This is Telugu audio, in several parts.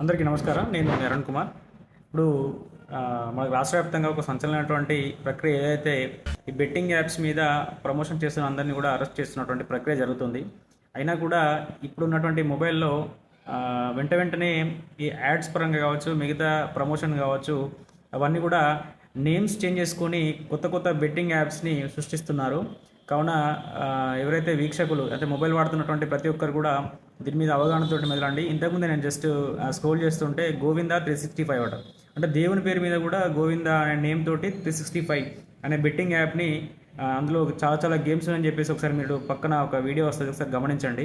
అందరికీ నమస్కారం. నేను అరుణ్ కుమార్. ఇప్పుడు మనకు రాష్ట్ర వ్యాప్తంగా ఒక సంచలనటువంటి ప్రక్రియ ఏదైతే ఈ బెట్టింగ్ యాప్స్ మీద ప్రమోషన్ చేస్తున్న అందరినీ కూడా అరెస్ట్ చేస్తున్నటువంటి ప్రక్రియ జరుగుతుంది. అయినా కూడా ఇప్పుడున్నటువంటి మొబైల్లో వెంట వెంటనే ఈ యాడ్స్ పరంగా కావచ్చు మిగతా ప్రమోషన్ కావచ్చు అవన్నీ కూడా నేమ్స్ చేంజ్ చేసుకొని కొత్త కొత్త బెట్టింగ్ యాప్స్ని సృష్టిస్తున్నారు. కావున ఎవరైతే వీక్షకులు అయితే మొబైల్ వాడుతున్నటువంటి ప్రతి ఒక్కరు కూడా దీని మీద అవగాహనతో మెదలండి. ఇంతకుముందు నేను జస్ట్ స్క్రోల్ చేస్తుంటే గోవింద త్రీ సిక్స్టీ ఫైవ్ అట. అంటే దేవుని పేరు మీద కూడా గోవింద అనే నేమ్ తోటి త్రీ సిక్స్టీ ఫైవ్ అనే బెట్టింగ్ యాప్ని అందులో చాలా చాలా గేమ్స్ అని చెప్పేసి ఒకసారి మీరు పక్కన ఒక వీడియో వస్తుంది ఒకసారి గమనించండి.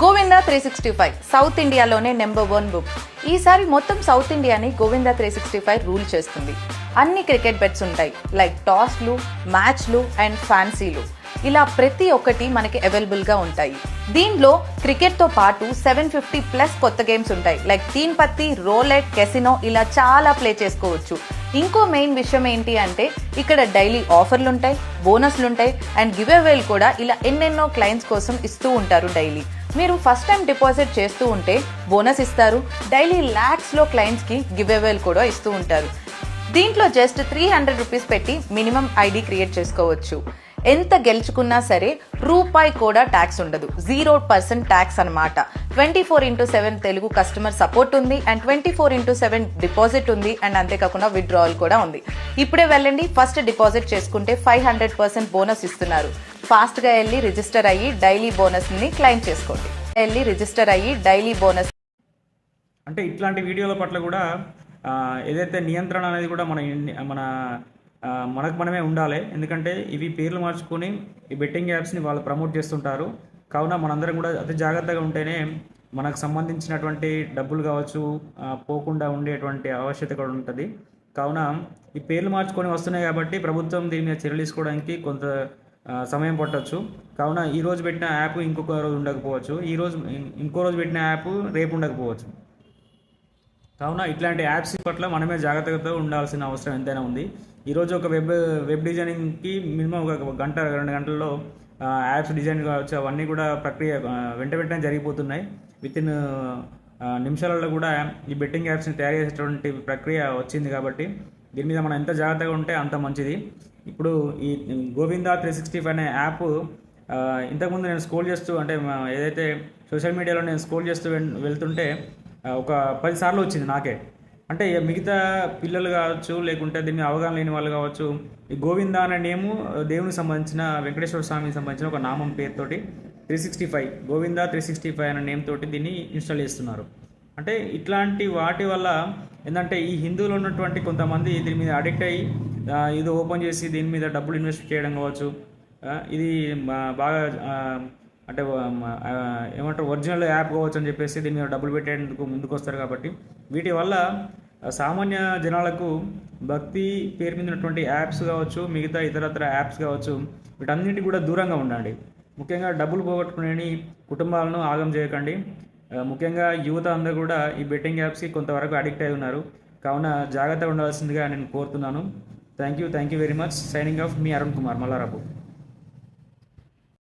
Govinda three sixty five south ఇండియాలోనే నెంబర్ వన్ బుక్. ఈసారి మొత్తం సౌత్ ఇండియాని Govinda three sixty five rule చేస్తుంది. అన్ని క్రికెట్ బెట్స్ ఉంటాయి. లైక్ టాస్లు మ్యాచ్లు అండ్ ఫ్యాన్సీలు. ఇలా ప్రతి ఒక్కటి మనకి అవైలబుల్గా ఉంటాయి. దీనిలో క్రికెట్తో పాటు సెవెన్ ఫిఫ్టీ ప్లస్ కొత్త గేమ్స్ ఉంటాయి. లైక్ తీన్ పత్తి రోలెట్ కెసినో ఇలా చాలా ప్లే చేసుకోవచ్చు. ఇంకో మెయిన్ విషయం ఏంటి అంటే ఇక్కడ డైలీ ఆఫర్లు ఉంటాయి బోనస్లు ఉంటాయి అండ్ గివ్ అవేలు కూడా ఇలా ఎన్నెన్నో క్లయింట్స్ కోసం ఇస్తూ ఉంటారు డైలీ మీరు ఫస్ట్ టైం డిపాజిట్ చేస్తూ ఉంటే బోనస్ ఇస్తారు. డైలీ ల్యాక్స్లో క్లయింట్స్కి గివ్ అవేలు కూడా ఇస్తూ ఉంటారు. దీంట్లో జస్ట్ త్రీ హండ్రెడ్ రూపీస్ పెట్టి మినిమం ఐడి క్రియేట్ చేసుకోవచ్చు. ఎంత గెలుచుకున్నా సరే రూపాయి కూడా ట్యాక్స్ ఉండదు. జీరో పర్సెంట్ ట్యాక్స్ అనమాట twenty four into seven Telugu customer support ఉంది and twenty four into seven deposit ఉంది అండ్ అంతేకాకుండా విత్డ్రావల్ కూడా ఉంది. ఇప్పుడే వెళ్ళండి. ఫస్ట్ డిపాజిట్ చేసుకుంటే ఫైవ్ హండ్రెడ్ పర్సెంట్ బోనస్ ఇస్తున్నారు. ఫాస్ట్గా వెళ్ళి రిజిస్టర్ అయ్యి డైలీ బోనస్ని క్లైమ్ చేసుకోండి. వెళ్ళి రిజిస్టర్ అయ్యి డైలీ బోనస్ అంటే ఇట్లాంటి వీడియోల పట్ల కూడా ఏదైతే నియంత్రణ అనేది కూడా మన మన మనకు మనమే ఉండాలి. ఎందుకంటే ఇవి పేర్లు మార్చుకొని ఈ బెట్టింగ్ యాప్స్ని వాళ్ళు ప్రమోట్ చేస్తుంటారు. కావున మనందరం కూడా అతి జాగ్రత్తగా ఉంటేనే మనకు సంబంధించినటువంటి డబ్బులు కావచ్చు పోకుండా ఉండేటువంటి ఆవశ్యకత కూడా ఉంటుంది. కావున ఈ పేర్లు మార్చుకొని వస్తున్నాయి కాబట్టి ప్రభుత్వం దీని మీద చర్యలు తీసుకోవడానికి కొంత సమయం పట్టవచ్చు కావున ఈరోజు పెట్టిన యాప్ ఇంకొక రోజు ఉండకపోవచ్చు. ఈరోజు ఇంకో రోజు పెట్టిన యాప్ రేపు ఉండకపోవచ్చు. కావున ఇట్లాంటి యాప్స్ పట్ల మనమే జాగ్రత్తగా ఉండాల్సిన అవసరం ఎంతైనా ఉంది. ఈరోజు ఒక వెబ్ వెబ్ డిజైనింగ్కి మినిమం ఒక గంట రెండు గంటల్లో యాప్స్ డిజైన్ కావచ్చు అవన్నీ కూడా ప్రక్రియ వెంట వెంటనే జరిగిపోతున్నాయి. విత్ ఇన్ నిమిషాలలో కూడా ఈ బెట్టింగ్ యాప్స్ని తయారు చేసేటువంటి ప్రక్రియ వచ్చింది కాబట్టి దీని మీద మనం ఎంత జాగ్రత్తగా ఉంటే అంత మంచిది. ఇప్పుడు ఈ గోవిందా త్రీ సిక్స్టీ ఫైవ్ అనే యాప్ ఇంతకుముందు నేను స్క్రోల్ చేస్తూ అంటే ఏదైతే సోషల్ మీడియాలో నేను స్క్రోల్ చేస్తూ వెళ్తుంటే ఒక పదిసార్లు వచ్చింది నాకే. అంటే ఇక మిగతా పిల్లలు కావచ్చు లేకుంటే దీన్ని అవగాహన లేని వాళ్ళు కావచ్చు ఈ గోవింద అనే నేము దేవునికి సంబంధించిన వెంకటేశ్వర స్వామికి సంబంధించిన ఒక నామం పేరుతోటి three sixty five Govinda three sixty five అనే నేమ్ తోటి దీన్ని ఇన్స్టాల్ చేస్తున్నారు. అంటే ఇట్లాంటి వాటి వల్ల ఏంటంటే ఈ హిందువులు ఉన్నటువంటి కొంతమంది దీని మీద అడిక్ట్ అయ్యి ఇది ఓపెన్ చేసి దీని మీద డబ్బులు ఇన్వెస్ట్ చేయడం కావచ్చు ఇది బాగా అంటే ఏమంటారు ఒరిజినల్ యాప్ కావచ్చు అని చెప్పేసి దీని మీద డబ్బులు పెట్టేందుకు ముందుకు వస్తారు కాబట్టి వీటి వల్ల సామాన్య జనాలకు భక్తి పేరు మీద ఉన్నటువంటి యాప్స్ కావచ్చు మిగతా ఇతరత్ర యాప్స్ కావచ్చు వీటన్నిటి కూడా దూరంగా ఉండండి. ముఖ్యంగా డబ్బులు పోగొట్టుకునే కుటుంబాలను ఆగం చేయకండి. ముఖ్యంగా యువత అందరూ కూడా ఈ బెట్టింగ్ యాప్స్కి కొంతవరకు అడిక్ట్ అయి ఉన్నారు. కావున జాగ్రత్తగా ఉండాల్సిందిగా నేను కోరుతున్నాను. Thank you thank you very much. Signing off me Arun Kumar మల్లారాపు.